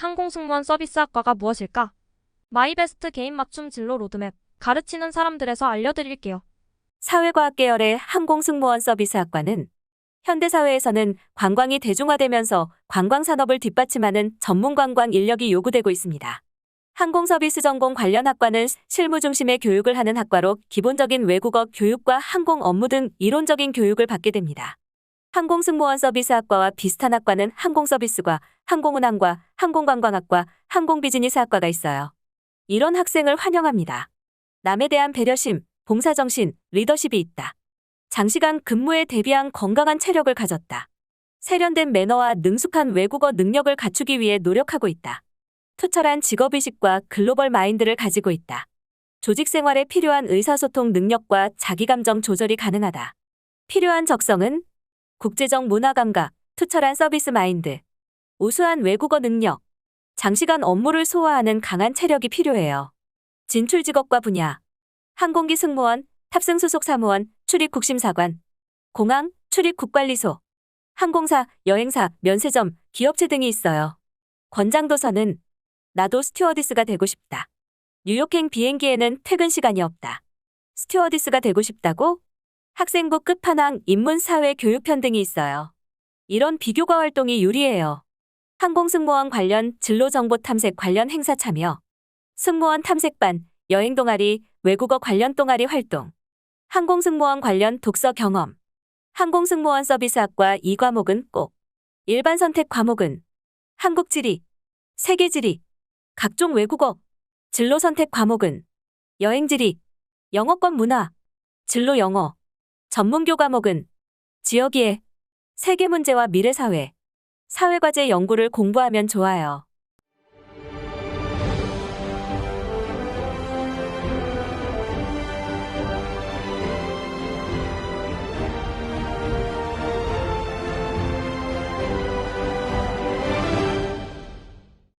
항공승무원 서비스학과가 무엇일까? 마이베스트 개인 맞춤 진로 로드맵 가르치는 사람들에서 알려드릴게요. 사회과학 계열의 항공승무원 서비스학과는 현대사회에서는 관광이 대중화되면서 관광산업을 뒷받침하는 전문 관광 인력이 요구되고 있습니다. 항공서비스 전공 관련 학과는 실무 중심의 교육을 하는 학과로 기본적인 외국어 교육과 항공 업무 등 이론적인 교육을 받게 됩니다. 항공승무원 서비스학과와 비슷한 학과는 항공서비스과 항공운항과 항공관광학과 항공비즈니스학과가 있어요. 이런 학생을 환영합니다. 남에 대한 배려심, 봉사정신, 리더십이 있다. 장시간 근무에 대비한 건강한 체력을 가졌다. 세련된 매너와 능숙한 외국어 능력을 갖추기 위해 노력하고 있다. 투철한 직업의식과 글로벌 마인드를 가지고 있다. 조직 생활에 필요한 의사소통 능력과 자기감정 조절이 가능하다. 필요한 적성은 국제적 문화 감각, 투철한 서비스 마인드, 우수한 외국어 능력, 장시간 업무를 소화하는 강한 체력이 필요해요. 진출 직업과 분야, 항공기 승무원, 탑승 수속 사무원, 출입 국심사관, 공항, 출입 국관리소, 항공사, 여행사, 면세점, 기업체 등이 있어요. 권장도서는 나도 스튜어디스가 되고 싶다. 뉴욕행 비행기에는 퇴근 시간이 없다. 스튜어디스가 되고 싶다고? 학생부 끝판왕 인문사회 교육편 등이 있어요. 이런 비교과 활동이 유리해요. 항공승무원 관련 진로정보 탐색 관련 행사 참여, 승무원 탐색반, 여행 동아리, 외국어 관련 동아리 활동, 항공승무원 관련 독서 경험, 항공승무원 서비스학과 이 과목은 꼭, 일반 선택 과목은 한국 지리, 세계 지리, 각종 외국어, 진로 선택 과목은 여행 지리, 영어권 문화, 진로 영어, 전문교 과목은 지역이해, 세계 문제와 미래 사회, 사회과제 연구를 공부하면 좋아요.